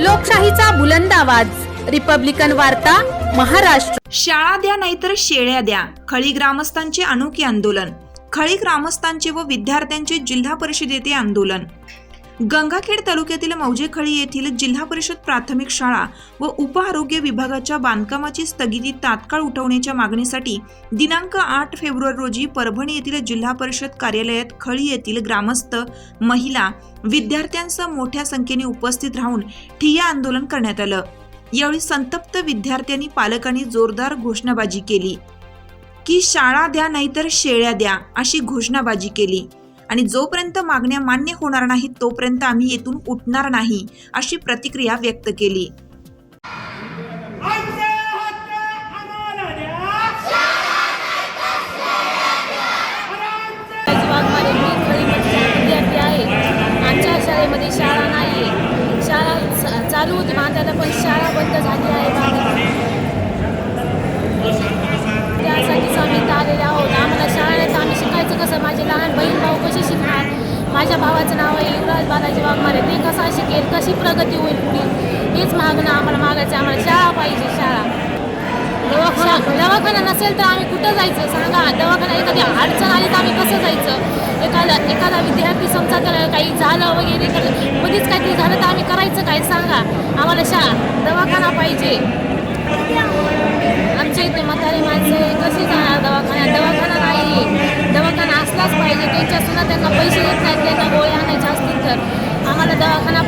लोकशाहीचा बुलंद आवाज. रिपब्लिकन वार्ता महाराष्ट्र. शाळा द्या नाहीतर शेळ्या द्या. खळी ग्रामस्थांचे अनोखे आंदोलन. खळी ग्रामस्थांचे व विद्यार्थ्यांचे जिल्हा परिषदेचे आंदोलन. गंगाखेड तालुक्यातील मौजेखळी येथील जिल्हा परिषद प्राथमिक शाळा व उपआरोग्य विभागाच्या बांधकामाची स्थगिती तात्काळ उठवण्याच्या मागणीसाठी दिनांक आठ फेब्रुवारी रोजी परभणी येथील जिल्हा परिषद कार्यालयात खळी येथील ग्रामस्थ महिला विद्यार्थ्यांसह मोठ्या संख्येने उपस्थित राहून ठिय्या आंदोलन करण्यात आलं. यावेळी संतप्त विद्यार्थ्यांनी पालकांनी जोरदार घोषणाबाजी केली की शाळा द्या नाहीतर शेळ्या द्या अशी घोषणाबाजी केली. आणि जोपर्यंत मागण्या मान्य होणार नाहीत तोपर्यंत आम्ही येथून उठणार नाही अशी प्रतिक्रिया व्यक्त केली. विद्यार्थी आमच्या शाळेमध्ये शाळा नाही शाळा चालू होती बांधायला पण शाळा बंद झाली आहे. माझ्या भावाचं नाव आहे युवराज बालाजी वाघमारे. ते कसा शिकेल कशी प्रगती होईल पुढे? हेच मागणं आम्हाला मागायचं आम्हाला शाळा पाहिजे शाळा. दवाखाना दवाखाना नसेल तर आम्ही कुठं जायचं? सांगा. दवाखाना एखादी अडचण आली तर आम्ही कसं जायचं? एखादा एखादा विद्यार्थी समजा तर काही झालं वगैरे तर मध्येच काहीतरी झालं तर आम्ही करायचं काय? सांगा. आम्हाला शाळा दवाखाना पाहिजे.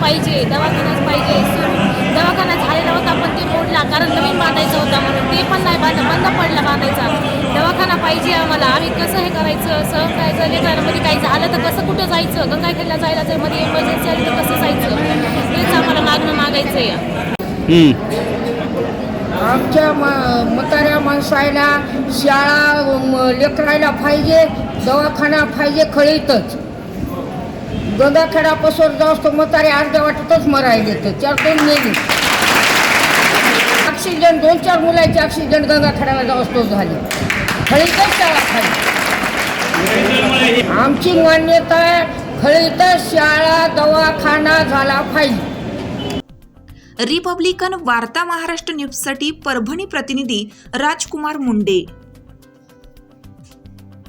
पाहिजे दवाखानाच पाहिजे दवाखाना झालेला होता पण ते मोडला कारण नवीन बांधायचा होता म्हणून ते पण नाही बांध बंद पडला बांधायचा. दवाखाना पाहिजे आम्हाला. आम्ही कसं हे करायचं? सहन करायचं लेकरांमध्ये काही झालं तर कसं कुठं जायचं? गंगाखेडला जायला जर मध्ये इमर्जन्सी आली तर कसं जायचं? हेच आम्हाला मागणं मागायचं आहे आमच्या मा म्हाताऱ्या माणसाला शाळा लेकरायला पाहिजे दवाखाना पाहिजे खळीतच गंगाखेडापासून जाऊस तर म्हातारे अर्ध्या वाटतच मरायले तर चार दोन नेली ऑक्सिजन दोन चार मुलांचे ऑक्सिजन गंगाखेडाला जाऊस तो झाले. खळीतच शाळा खाली. आमची मान्यता खळीतच शाळा दवाखाना झाला पाहिजे रिपब्लिकन वार्ता महाराष्ट्र न्यूजसाठी परभणी प्रतिनिधी राजकुमार मुंडे.